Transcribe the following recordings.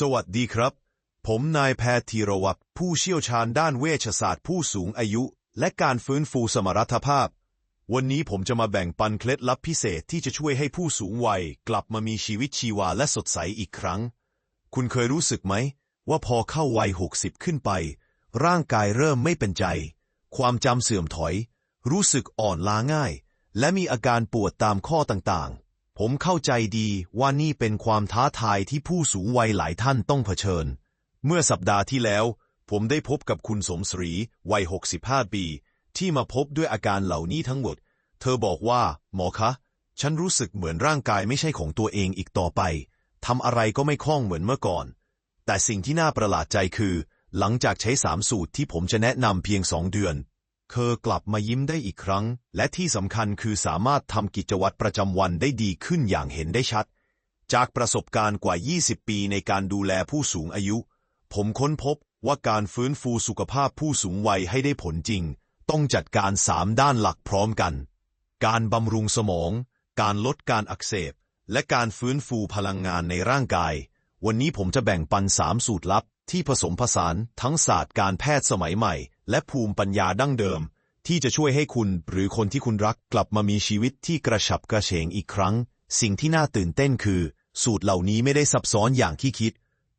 สวัสดีครับ ผมนายแพทย์ธีรวัตรผู้เชี่ยวชาญด้านเวชศาสตร์ผู้สูงอายุ และการฟื้นฟูสมรรถภาพ วันนี้ผมจะมาแบ่งปันเคล็ดลับพิเศษที่จะช่วยให้ผู้สูงวัย กลับมามีชีวิตชีวาและสดใสอีกครั้ง คุณเคยรู้สึกไหม ว่าพอเข้าวัย60ขึ้นไป ร่างกายเริ่มไม่เป็นใจ ความจำเสื่อมถอย รู้สึกอ่อนล้าง่าย และมีอาการปวดตามข้อต่างๆ ผมเข้าใจดีว่านี่เป็นความท้าทายที่ผู้สูงวัยหลายท่านต้องเผชิญ เมื่อสัปดาห์ที่แล้ว ผมได้พบกับคุณสมศรีวัย 65 ปี ที่มาพบด้วยอาการเหล่านี้ทั้งหมด เธอบอกว่า หมอคะ ฉันรู้สึกเหมือนร่างกายไม่ใช่ของตัวเองอีกต่อไปทำอะไรก็ไม่คล่องเหมือนเมื่อก่อน แต่สิ่งที่น่าประหลาดใจคือ หลังจากใช้สามสูตรที่ผมจะแนะนำเพียงสองเดือน เธอกลับมายิ้มได้อีกครั้ง และที่สำคัญคือสามารถทำกิจวัตรประจำวันได้ดีขึ้นอย่างเห็นได้ชัด จากประสบการณ์กว่า 20 ปีในการดูแลผู้สูงอายุ ผมค้นพบว่าการฟื้นฟูสุขภาพผู้สูงวัยให้ได้ผลจริง ต้องจัดการสามด้านหลักพร้อมกัน การบำรุงสมอง การลดการอักเสบ และการฟื้นฟูพลังงานในร่างกาย วันนี้ผมจะแบ่งปันสามสูตรลับที่ผสมผสานทั้งศาสตร์การแพทย์สมัยใหม่ และภูมิปัญญาดั้งเดิม ที่จะช่วยให้คุณหรือคนที่คุณรักกลับมามีชีวิตที่กระฉับกระเฉงอีกครั้ง สิ่งที่น่าตื่นเต้นคือ สูตรเหล่านี้ไม่ได้ซับซ้อนอย่างที่คิด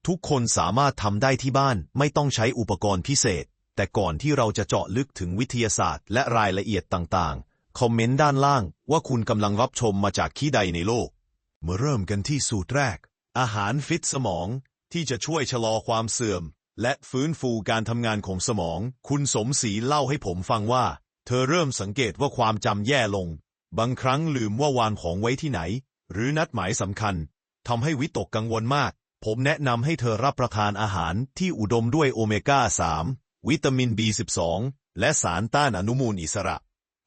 ทุกคนสามารถทำได้ที่บ้านไม่ต้องใช้อุปกรณ์พิเศษ แต่ก่อนที่เราจะเจาะลึกถึงวิทยาศาสตร์ และรายละเอียดต่างๆ คอมเมนต์ด้านล่างว่าคุณกำลังรับชมมาจากที่ใดในโลกมาเริ่มกันที่สูตรแรก อาหารฟิตสมองที่จะช่วยชะลอความเสื่อม และฟื้นฟูการทำงานของสมอง คุณสมศรีเล่าให้ผมฟังว่า เธอเริ่มสังเกตว่าความจำแย่ลง บางครั้งลืมว่าวางของไว้ที่ไหน หรือนัดหมายสำคัญทำให้วิตกกังวลมาก ผมแนะนำให้เธอรับประทานอาหารที่อุดมด้วยโอเมก้า 3 วิตามิน B12 และสารต้านอนุมูลอิสระ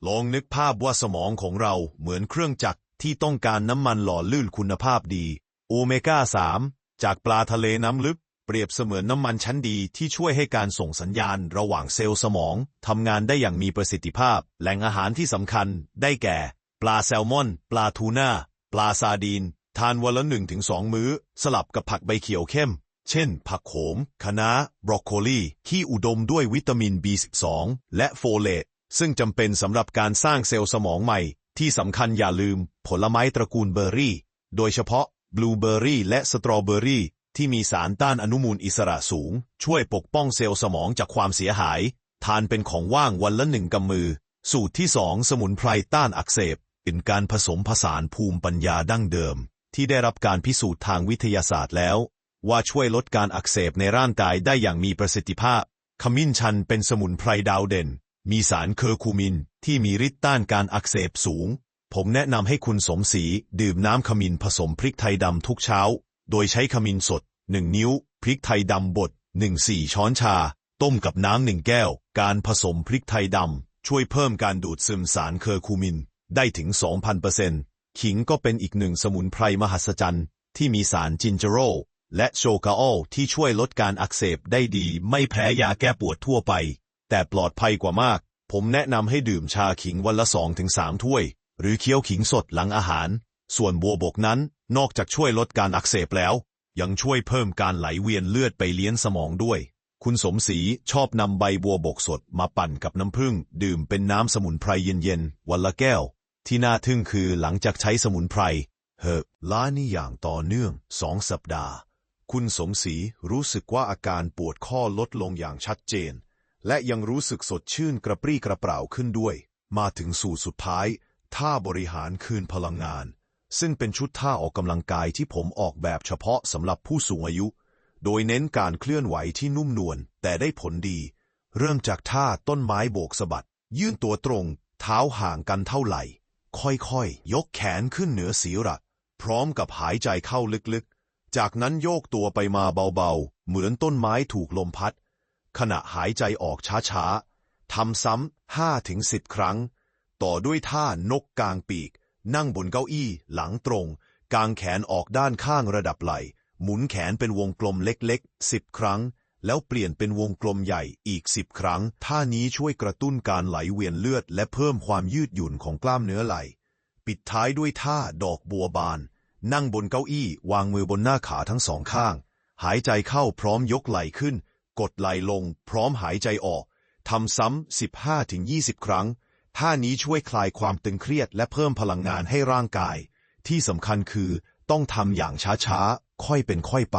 ลองนึกภาพว่าสมองของเราเหมือนเครื่องจักรที่ต้องการน้ำมันหล่อลื่นคุณภาพดี โอเมก้า 3 จากปลาทะเลน้ำลึก เปรียบเสมือนน้ำมันชั้นดีที่ช่วยให้การส่งสัญญาณระหว่างเซลล์สมองทำงานได้อย่างมีประสิทธิภาพ แหล่งอาหารที่สำคัญ ได้แก่ ปลาแซลมอน ปลาทูน่า ปลาซาดีน ทานวันละหนึ่งถึงสองมื้อ สลับกับผักใบเขียวเข้ม เช่น ผักโขมคะน้า บรอกโคลี ที่อุดมด้วยวิตามิน B12 และโฟเลต ซึ่งจำเป็นสำหรับการสร้างเซลล์สมองใหม่ ที่สำคัญอย่าลืม ผลไม้ตระกูลเบอร์รี่ โดยเฉพาะบลูเบอร์รี่และสตรอเบอร์รี่ ที่มีสารต้านอนุมูลอิสระสูง ช่วยปกป้องเซลล์สมองจากความเสียหาย ทานเป็นของว่างวันละหนึ่งกำมือ สูตรที่สองสมุนไพรต้านอักเสบ เป็นการผสมผสานภูมิปัญญาดั้งเดิม ที่ได้รับการพิสูจน์ทางวิทยาศาสตร์แล้ว ว่าช่วยลดการอักเสบในร่างกายได้อย่างมีประสิทธิภาพ ขมิ้นชันเป็นสมุนไพรดาวเด่น มีสารเคอร์คูมิน ที่มีฤทธิ์ต้านการอักเสบสูง ผมแนะนำให้คุณสมศรีดื่มน้ำขมิ้นผสมพริกไทยดำทุกเช้า โดยใช้ขมิ้นสด 1 นิ้ว พริกไทยดำบด1 4 ช้อนชา ต้มกับน้ำหนึ่งแก้ว การผสมพริกไทยดำช่วยเพิ่มการดูดซึมสารเคอร์คูมิน ได้ถึง 2,000%ขิงก็เป็นอีกหนึ่งสมุนไพรมหัศจรรย์ ที่มีสารจินเจโรและโชกาโอลที่ช่วยลดการอักเสบได้ดี ไม่แพ้ยาแก้ปวดทั่วไป แต่ปลอดภัยกว่ามาก ผมแนะนำให้ดื่มชาขิงวันละ 2-3 ถ้วย หรือเคี้ยวขิงสดหลังอาหาร ส่วนบัวบกนั้น นอกจากช่วยลดการอักเสบแล้ว ยังช่วยเพิ่มการไหลเวียนเลือดไปเลี้ยงสมองด้วย คุณสมศรีชอบนำใบบัวบกสดมาปั่นกับน้ำผึ้งดื่มเป็นน้ำสมุนไพรเย็นๆ วันละแก้ว ที่น่าทึ่งคือหลังจากใช้สมุนไพรเฮอล้านี่อย่างต่อเนื่องสองสัปดาห์ คุณสมศรีรู้สึกว่าอาการปวดข้อลดลงอย่างชัดเจน และยังรู้สึกสดชื่นกระปรี้กระเปร่าขึ้นด้วย มาถึงสูตรสุดท้าย ท่าบริหารคืนพลังงาน ซึ่งเป็นชุดท่าออกกำลังกายที่ผมออกแบบเฉพาะสำหรับผู้สูงอายุ โดยเน้นการเคลื่อนไหวที่นุ่มนวลแต่ได้ผลดี เริ่มจากท่าต้นไม้โบกสะบัด ยื่นตัวตรง เท้าห่างกันเท่าไหร่ ค่อยๆ ยกแขนขึ้นเหนือศีรษะพร้อมกับหายใจเข้าลึกๆ จากนั้นโยกตัวไปมาเบาๆ เหมือนต้นไม้ถูกลมพัด ขณะหายใจออกช้าๆทำซ้ำห้าถึงสิบครั้ง ต่อด้วยท่านกกลางปีก นั่งบนเก้าอี้ หลังตรง กางแขนออกด้านข้างระดับไหล่หมุนแขนเป็นวงกลมเล็กๆสิบครั้ง แล้วเปลี่ยนเป็นวงกลมใหญ่อีกสิบครั้ง ท่านี้ช่วยกระตุ้นการไหลเวียนเลือด และเพิ่มความยืดหยุ่นของกล้ามเนื้อไหล่ปิดท้ายด้วยท่าดอกบัวบาน นั่งบนเก้าอี้ วางมือบนหน้าขาทั้งสองข้าง หายใจเข้าพร้อมยกไหล่ขึ้น กดไหล่ลง พร้อมหายใจออกทำซ้ำ15-20 ครั้ง ท่านี้ช่วยคลายความตึงเครียดและเพิ่มพลังงานให้ร่างกาย ที่สำคัญคือต้องทำอย่างช้าๆ ค่อยเป็นค่อยไป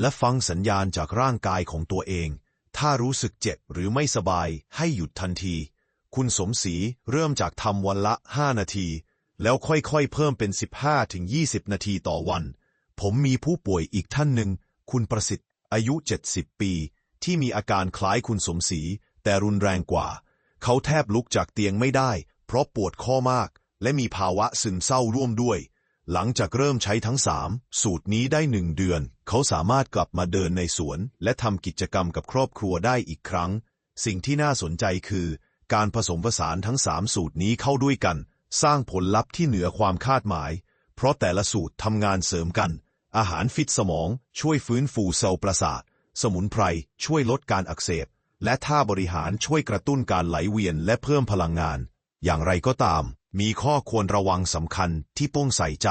และฟังสัญญาณจากร่างกายของตัวเอง ถ้ารู้สึกเจ็บหรือไม่สบายให้หยุดทันที คุณสมศรีเริ่มจากทำวันละ 5 นาที แล้วค่อยๆ เพิ่มเป็น 15-20 นาทีต่อวัน ผมมีผู้ป่วยอีกท่านหนึ่ง คุณประสิทธิ์ อายุ 70 ปี ที่มีอาการคล้ายคุณสมศรีแต่รุนแรงกว่า เขาแทบลุกจากเตียงไม่ได้ เพราะปวดข้อมาก และมีภาวะซึมเศร้าร่วมด้วย หลังจากเริ่มใช้ทั้งสามสูตรนี้ได้หนึ่งเดือน เขาสามารถกลับมาเดินในสวน และทำกิจกรรมกับครอบครัวได้อีกครั้ง สิ่งที่น่าสนใจคือ การผสมผสานทั้งสามสูตรนี้เข้าด้วยกัน สร้างผลลัพธ์ที่เหนือความคาดหมาย เพราะแต่ละสูตรทำงานเสริมกัน อาหารฟิตสมอง ช่วยฟื้นฟูเซลล์ประสาท สมุนไพรช่วยลดการอักเสบ และท่าบริหารช่วยกระตุ้นการไหลเวียนและเพิ่มพลังงาน อย่างไรก็ตาม มีข้อควรระวังสำคัญที่ต้องใส่ใจ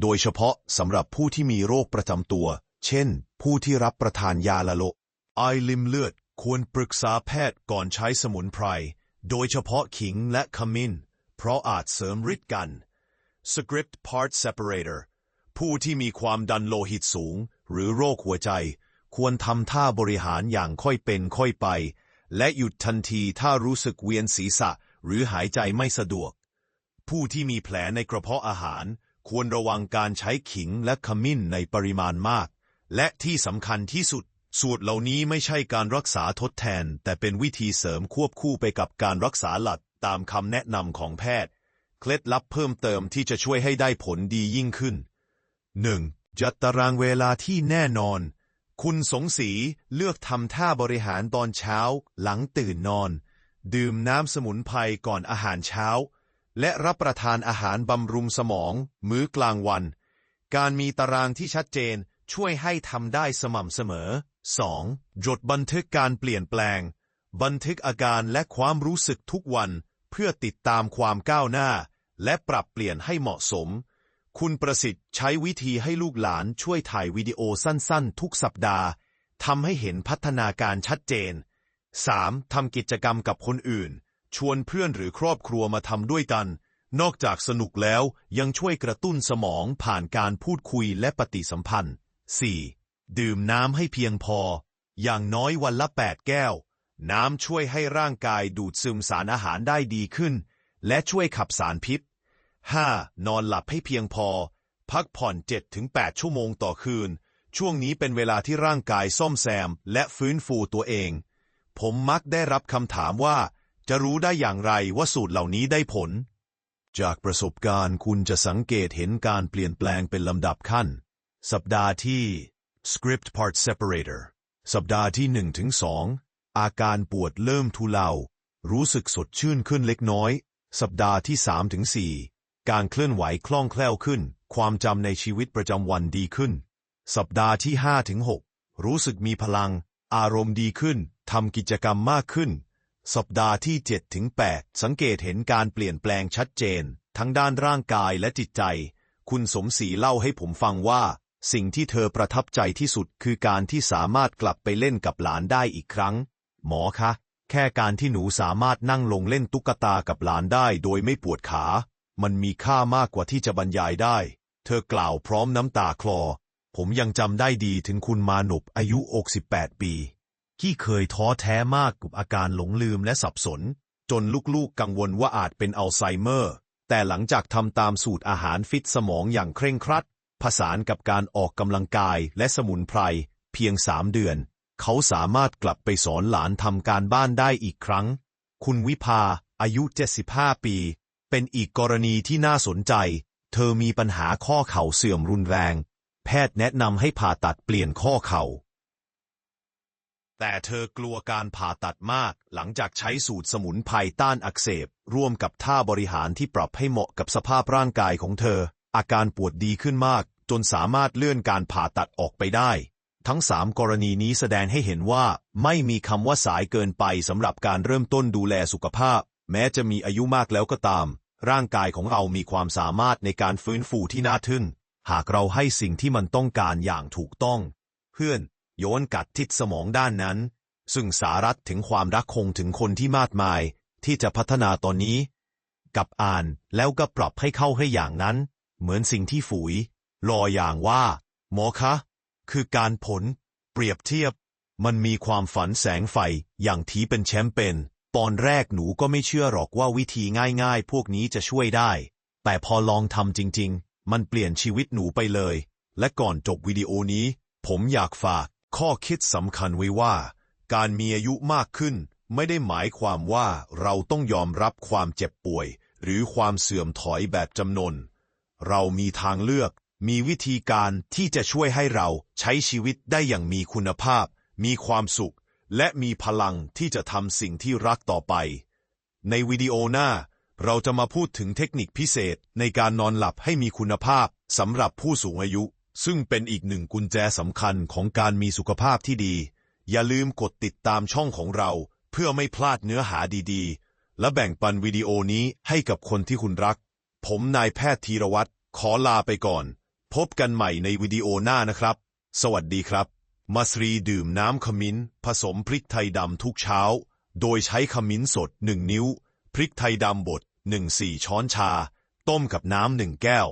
โดยเฉพาะสำหรับผู้ที่มีโรคประจำตัว เช่น ผู้ที่รับประทานยาละโลไอลิมเลือดควรปรึกษาแพทย์ก่อนใช้สมุนไพร โดยเฉพาะขิงและขมิ้น เพราะอาจเสริมฤทธิ์กัน Script Part Separator ผู้ที่มีความดันโลหิตสูง หรือโรคหัวใจ ควรทำท่าบริหารอย่างค่อยเป็นค่อยไป และหยุดทันทีถ้ารู้สึกเวียนศีรษะหรือหายใจไม่สะดวก ผู้ที่มีแผลในกระเพาะอาหาร ควรระวังการใช้ขิงและขมิ้นในปริมาณมาก และที่สำคัญที่สุด สูตรเหล่านี้ไม่ใช่การรักษาทดแทน แต่เป็นวิธีเสริมควบคู่ไปกับการรักษาหลักตามคำแนะนำของแพทย์ เคล็ดลับเพิ่มเติมที่จะช่วยให้ได้ผลดียิ่งขึ้น 1. จัดตารางเวลาที่แน่นอน คุณสงศรีเลือกทำท่าบริหารตอนเช้าหลังตื่นนอน ดื่มน้ำสมุนไพรก่อนอาหารเช้า และรับประทานอาหารบำรุงสมอง มื้อกลางวัน การมีตารางที่ชัดเจนช่วยให้ทำได้สม่ำเสมอ 2. จดบันทึกการเปลี่ยนแปลง บันทึกอาการและความรู้สึกทุกวัน เพื่อติดตามความก้าวหน้า และปรับเปลี่ยนให้เหมาะสม คุณประสิทธิ์ใช้วิธีให้ลูกหลานช่วยถ่ายวิดีโอสั้นๆ ทุกสัปดาห์ทำให้เห็นพัฒนาการชัดเจน 3. ทำกิจกรรมกับคนอื่น ชวนเพื่อนหรือครอบครัวมาทำด้วยกัน นอกจากสนุกแล้วยังช่วยกระตุ้นสมองผ่านการพูดคุยและปฏิสัมพันธ์ 4. ดื่มน้ำให้เพียงพอ อย่างน้อยวันละ 8 แก้ว น้ำช่วยให้ร่างกายดูดซึมสารอาหารได้ดีขึ้น และช่วยขับสารพิษ 5. นอนหลับให้เพียงพอ พักผ่อน 7-8 ชั่วโมงต่อคืน ช่วงนี้เป็นเวลาที่ร่างกายซ่อมแซม และฟื้นฟูตัวเอง ผมมักได้รับคำถามว่า จะรู้ได้อย่างไรว่าสูตรเหล่านี้ได้ผล จากประสบการณ์คุณจะสังเกตเห็นการเปลี่ยนแปลงเป็นลำดับขั้น สัปดาห์ที่ Script Part Separator สัปดาห์ที่1ถึง2อาการปวดเริ่มทุเลา รู้สึกสดชื่นขึ้นเล็กน้อย สัปดาห์ที่3ถึง4 การเคลื่อนไหวคล่องแคล่วขึ้น ความจำในชีวิตประจำวันดีขึ้น สัปดาห์ที่5ถึง6รู้สึกมีพลัง อารมณ์ดีขึ้นทำกิจกรรมมากขึ้น สัปดาห์ที่7ถึง8สังเกตเห็นการเปลี่ยนแปลงชัดเจน ทั้งด้านร่างกายและจิตใจ คุณสมศรีเล่าให้ผมฟังว่า สิ่งที่เธอประทับใจที่สุดคือการที่สามารถกลับไปเล่นกับหลานได้อีกครั้ง หมอคะ แค่การที่หนูสามารถนั่งลงเล่นตุ๊กตากับหลานได้โดยไม่ปวดขา มันมีค่ามากกว่าที่จะบรรยายได้ เธอกล่าวพร้อมน้ำตาคลอ ผมยังจำได้ดีถึงคุณมานพอายุ 68 ปี ที่เคยท้อแท้มากกับอาการหลงลืมและสับสน จนลูกๆกังวลว่าอาจเป็นอัลไซเมอร์ แต่หลังจากทำตามสูตรอาหารฟิตสมองอย่างเคร่งครัด ผสานกับการออกกำลังกายและสมุนไพร เพียงสามเดือน เขาสามารถกลับไปสอนหลานทำการบ้านได้อีกครั้ง คุณวิภาอายุ 75 ปี เป็นอีกกรณีที่น่าสนใจ เธอมีปัญหาข้อเข่าเสื่อมรุนแรง แพทย์แนะนำให้ผ่าตัดเปลี่ยนข้อเข่า แต่เธอกลัวการผ่าตัดมากหลังจากใช้สูตรสมุนไพรต้านอักเสบ ร่วมกับท่าบริหารที่ปรับให้เหมาะกับสภาพร่างกายของเธอ อาการปวดดีขึ้นมาก จนสามารถเลื่อนการผ่าตัดออกไปได้ทั้งสามกรณีนี้แสดงให้เห็นว่าไม่มีคำว่าสายเกินไปสำหรับการเริ่มต้นดูแลสุขภาพ แม้จะมีอายุมากแล้วก็ตาม ร่างกายของเรามีความสามารถในการฟื้นฟูที่น่าทึ่ง หากเราให้สิ่งที่มันต้องการอย่างถูกต้อง เพื่อน โยนกัดทิศสมองด้านนั้น ซึ่งสารัตถึงความรักคงถึงคนที่มากมาย ที่จะพัฒนาตอนนี้ กับอ่านแล้วก็ปรับให้เข้าให้อย่างนั้น เหมือนสิ่งที่ฝูย รออย่างว่า หมอคะ คือการผล เปรียบเทียบ มันมีความฝันแสงไฟอย่างที่เป็นแชมป์เป็น ตอนแรกหนูก็ไม่เชื่อหรอกว่าวิธีง่ายๆ พวกนี้จะช่วยได้ แต่พอลองทำจริงๆ มันเปลี่ยนชีวิตหนูไปเลย และก่อนจบวิดีโอนี้ ผมอยากฝากข้อคิดสำคัญไว้ว่า การมีอายุมากขึ้น ไม่ได้หมายความว่าเราต้องยอมรับความเจ็บป่วย หรือความเสื่อมถอยแบบจำนน เรามีทางเลือก มีวิธีการที่จะช่วยให้เราใช้ชีวิตได้อย่างมีคุณภาพ มีความสุข และมีพลังที่จะทำสิ่งที่รักต่อไป ในวิดีโอหน้า เราจะมาพูดถึงเทคนิคพิเศษในการนอนหลับให้มีคุณภาพสำหรับผู้สูงอายุ ซึ่งเป็นอีกหนึ่งกุญแจสำคัญของการมีสุขภาพที่ดี อย่าลืมกดติดตามช่องของเรา เพื่อไม่พลาดเนื้อหาดี ๆ และแบ่งปันวิดีโอนี้ให้กับคนที่คุณรัก ผมนายแพทย์ธีรวัตรขอลาไปก่อน พบกันใหม่ในวิดีโอหน้านะครับ สวัสดีครับ มาสรีดื่มน้ำขมิ้น ผสมพริกไทยดำทุกเช้า โดยใช้ขมิ้นสด1นิ้ว พริกไทยดำบด1 4ช้อนชา ต้มกับน้ำหนึ่งแก้ว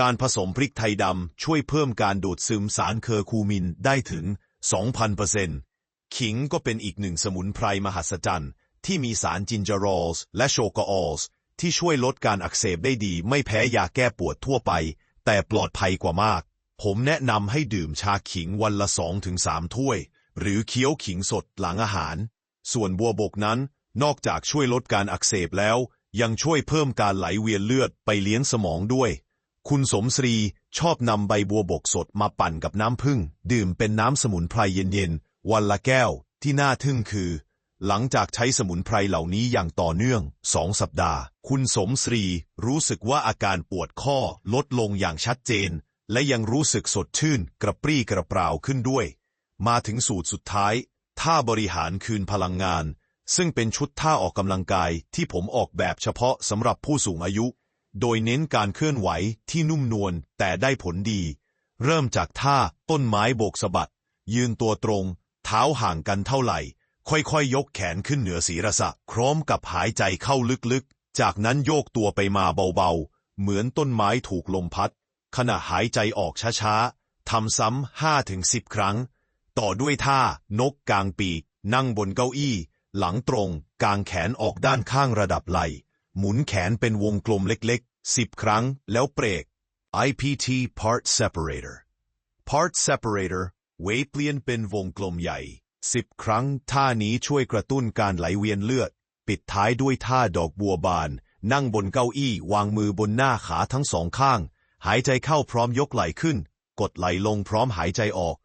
การผสมพริกไทยดำช่วยเพิ่มการดูดซึมสารเคอร์คูมินได้ถึง 2,000%ขิงก็เป็นอีกหนึ่งสมุนไพรมหัศจรรย์ ที่มีสารจินเจอรอลส์และโชกออลส์ที่ช่วยลดการอักเสบได้ดีไม่แพ้ยาแก้ปวดทั่วไป แต่ปลอดภัยกว่ามาก ผมแนะนำให้ดื่มชาขิงวันละ2-3ถ้วย หรือเคี้ยวขิงสดหลังอาหาร ส่วนบัวบกนั้น นอกจากช่วยลดการอักเสบแล้ว ยังช่วยเพิ่มการไหลเวียนเลือดไปเลี้ยงสมองด้วย คุณสมศรีชอบนำใบบัวบกสดมาปั่นกับน้ำผึ้งดื่มเป็นน้ำสมุนไพรเย็นๆ วันละแก้ว ที่น่าทึ่งคือ หลังจากใช้สมุนไพรเหล่านี้อย่างต่อเนื่องสองสัปดาห์ คุณสมศรีรู้สึกว่าอาการปวดข้อลดลงอย่างชัดเจน และยังรู้สึกสดชื่นกระปรี้กระเปร่าขึ้นด้วย มาถึงสูตรสุดท้าย ท่าบริหารคืนพลังงาน ซึ่งเป็นชุดท่าออกกำลังกายที่ผมออกแบบเฉพาะสำหรับผู้สูงอายุ โดยเน้นการเคลื่อนไหวที่นุ่มนวลแต่ได้ผลดี เริ่มจากท่าต้นไม้โบกสะบัด ยืนตัวตรง เท้าห่างกันเท่าไหร่ ค่อยๆยยกแขนขึ้นเหนือศีรษะพร้อมกับหายใจเข้าลึกๆ จากนั้นโยกตัวไปมาเบาๆ เหมือนต้นไม้ถูกลมพัด ขณะหายใจออกช้าๆ ทำซ้ำห้าถึงสิบครั้ง ต่อด้วยท่านกกลางปีก นั่งบนเก้าอี้ หลังตรง กางแขนออกด้านข้างระดับไหล หมุนแขนเป็นวงกลมเล็กๆสิบครั้ง แล้วเปรก IPT Part Separator Part Separator เวเปลี่ยนเป็นวงกลมใหญ่สิบครั้ง ท่านี้ช่วยกระตุ้นการไหลเวียนเลือด ปิดท้ายด้วยท่าดอกบัวบาน นั่งบนเก้าอี้วางมือบนหน้าขาทั้งสองข้าง หายใจเข้าพร้อมยกไหล่ขึ้น กดไหล่ลงพร้อมหายใจออก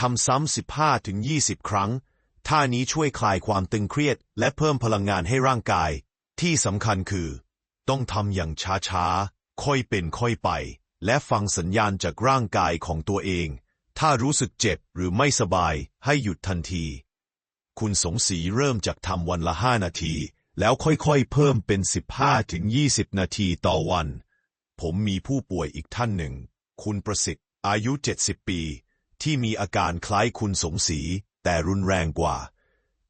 ทำซ้ำ15ถึง20ครั้ง ท่านี้ช่วยคลายความตึงเครียด และเพิ่มพลังงานให้ร่างกาย ที่สำคัญคือ ต้องทำอย่างช้าๆ ค่อยเป็นค่อยไป และฟังสัญญาณจากร่างกายของตัวเอง ถ้ารู้สึกเจ็บหรือไม่สบายให้หยุดทันที คุณสงศรีเริ่มจากทำวันละห้านาที แล้วค่อยๆ เพิ่มเป็น 15ถึง20 นาทีต่อวัน ผมมีผู้ป่วยอีกท่านหนึ่ง คุณประสิทธิ์ อายุ 70 ปี ที่มีอาการคล้ายคุณสมศรีแต่รุนแรงกว่า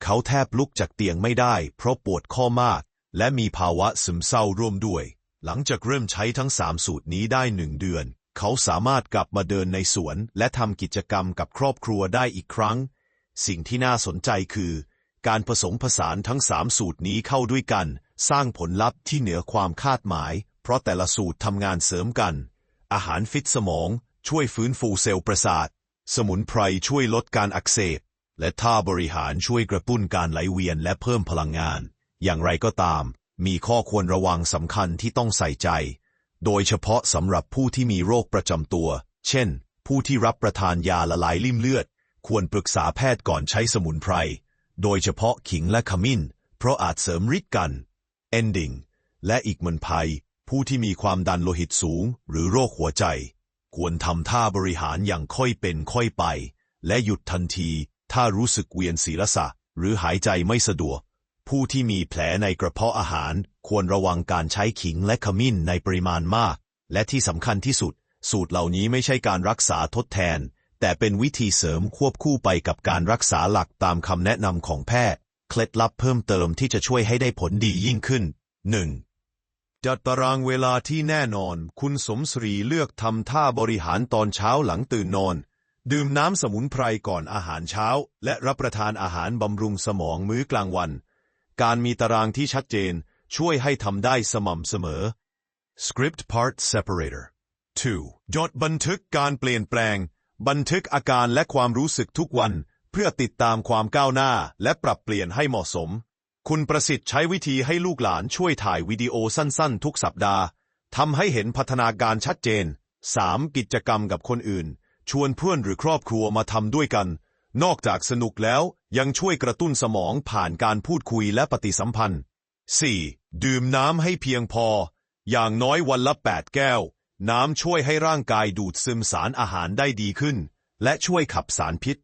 เขาแทบลุกจากเตียงไม่ได้ เพราะปวดข้อมาก และมีภาวะซึมเศร้าร่วมด้วย หลังจากเริ่มใช้ทั้งสามสูตรนี้ได้หนึ่งเดือน เขาสามารถกลับมาเดินในสวน และทำกิจกรรมกับครอบครัวได้อีกครั้ง สิ่งที่น่าสนใจคือ การผสมผสานทั้งสามสูตรนี้เข้าด้วยกัน สร้างผลลัพธ์ที่เหนือความคาดหมาย เพราะแต่ละสูตรทำงานเสริมกัน อาหารฟิตสมอง ช่วยฟื้นฟูเซลล์ประสาท สมุนไพรช่วยลดการอักเสบ และท่าบริหารช่วยกระตุ้นการไหลเวียนและเพิ่มพลังงาน อย่างไรก็ตาม มีข้อควรระวังสำคัญที่ต้องใส่ใจ โดยเฉพาะสำหรับผู้ที่มีโรคประจำตัว เช่น ผู้ที่รับประทานยาละลายริ่มเลือด ควรปรึกษาแพทย์ก่อนใช้สมุนไพร โดยเฉพาะขิงและขมิ้น เพราะอาจเสริมฤทธิ์กัน ending และอีกมันภัย ผู้ที่มีความดันโลหิตสูง หรือโรคหัวใจ ควรทำท่าบริหารอย่างค่อยเป็นค่อยไป และหยุดทันที ถ้ารู้สึกเวียนศีรษะ หรือหายใจไม่สะดวก ผู้ที่มีแผลในกระเพาะอาหาร ควรระวังการใช้ขิงและขมิ้นในปริมาณมาก และที่สำคัญที่สุด สูตรเหล่านี้ไม่ใช่การรักษาทดแทน แต่เป็นวิธีเสริมควบคู่ไปกับการรักษาหลักตามคำแนะนำของแพทย์ เคล็ดลับเพิ่มเติมที่จะช่วยให้ได้ผลดียิ่งขึ้น 1. จัดตารางเวลาที่แน่นอน คุณสมศรีเลือกทำท่าบริหารตอนเช้าหลังตื่นนอน ดื่มน้ำสมุนไพรก่อนอาหารเช้า และรับประทานอาหารบำรุงสมองมื้อกลางวัน การมีตารางที่ชัดเจนช่วยให้ทำได้สม่ำเสมอ Script Part Separator 2. จดบันทึกการเปลี่ยนแปลง บันทึกอาการและความรู้สึกทุกวัน เพื่อติดตามความก้าวหน้าและปรับเปลี่ยนให้เหมาะสม คุณประสิทธิ์ใช้วิธีให้ลูกหลานช่วยถ่ายวิดีโอสั้นๆ ทุกสัปดาห์ทำให้เห็นพัฒนาการชัดเจน 3. กิจกรรมกับคนอื่น ชวนเพื่อนหรือครอบครัวมาทำด้วยกัน นอกจากสนุกแล้วยังช่วยกระตุ้นสมองผ่านการพูดคุยและปฏิสัมพันธ์ 4. ดื่มน้ำให้เพียงพอ อย่างน้อยวันละ 8 แก้ว น้ำช่วยให้ร่างกายดูดซึมสารอาหารได้ดีขึ้น และช่วยขับสารพิษ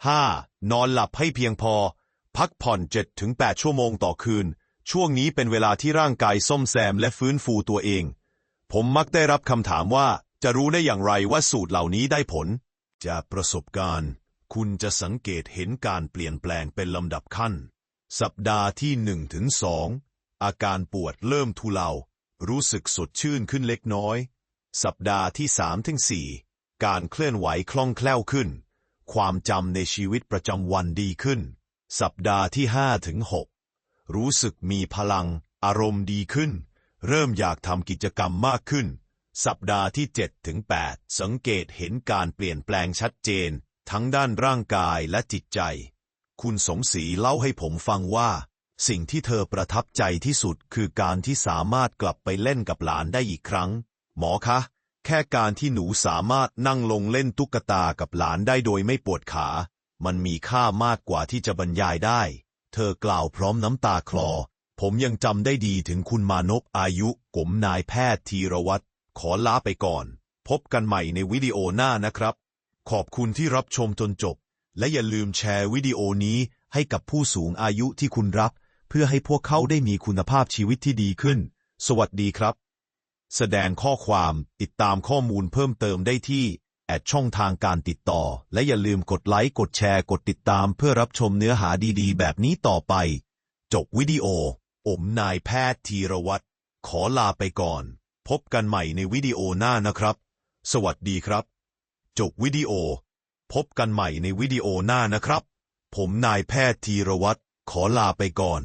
5. นอนหลับให้เพียงพอ พักผ่อน 7-8 ชั่วโมงต่อคืน ช่วงนี้เป็นเวลาที่ร่างกายซ่อมแซมและฟื้นฟูตัวเอง ผมมักได้รับคำถามว่าจะรู้ได้อย่างไรว่าสูตรเหล่านี้ได้ผล จากประสบการณ์ คุณจะสังเกตเห็นการเปลี่ยนแปลงเป็นลำดับขั้น สัปดาห์ที่ 1-2 อาการปวดเริ่มทุเลา รู้สึกสดชื่นขึ้นเล็กน้อย สัปดาห์ที่ 3-4 การเคลื่อนไหวคล่องแคล่วขึ้น ความจำในชีวิตประจำวันดีขึ้น สัปดาห์ที่5ถึง6รู้สึกมีพลัง อารมณ์ดีขึ้น เริ่มอยากทำกิจกรรมมากขึ้น สัปดาห์ที่7ถึง8สังเกตเห็นการเปลี่ยนแปลงชัดเจน ทั้งด้านร่างกายและจิตใจ คุณสมศรีเล่าให้ผมฟังว่า สิ่งที่เธอประทับใจที่สุดคือการที่สามารถกลับไปเล่นกับหลานได้อีกครั้ง หมอคะ แค่การที่หนูสามารถนั่งลงเล่นตุ๊กตากับหลานได้โดยไม่ปวดขา มันมีค่ามากกว่าที่จะบรรยายได้ เธอกล่าวพร้อมน้ำตาคลอ ผมยังจำได้ดีถึงคุณมานพอายุกมนายแพทย์ธีรวัตรขอลาไปก่อน พบกันใหม่ในวิดีโอหน้านะครับ ขอบคุณที่รับชมจนจบ และอย่าลืมแชร์วิดีโอนี้ให้กับผู้สูงอายุที่คุณรัก เพื่อให้พวกเขาได้มีคุณภาพชีวิตที่ดีขึ้น สวัสดีครับ แสดงข้อความติดตามข้อมูลเพิ่มเติมได้ที่ แอดช่องทางการติดต่อ และอย่าลืมกดไลค์ กดแชร์ กดติดตามเพื่อรับชมเนื้อหาดีๆ แบบนี้ต่อไป จบวิดีโออมนายแพทย์ธีรวัตรขอลาไปก่อน พบกันใหม่ในวิดีโอหน้านะครับ สวัสดีครับ จบวิดีโอ พบกันใหม่ในวิดีโอหน้านะครับ ผมนายแพทย์ธีรวัตรขอลาไปก่อน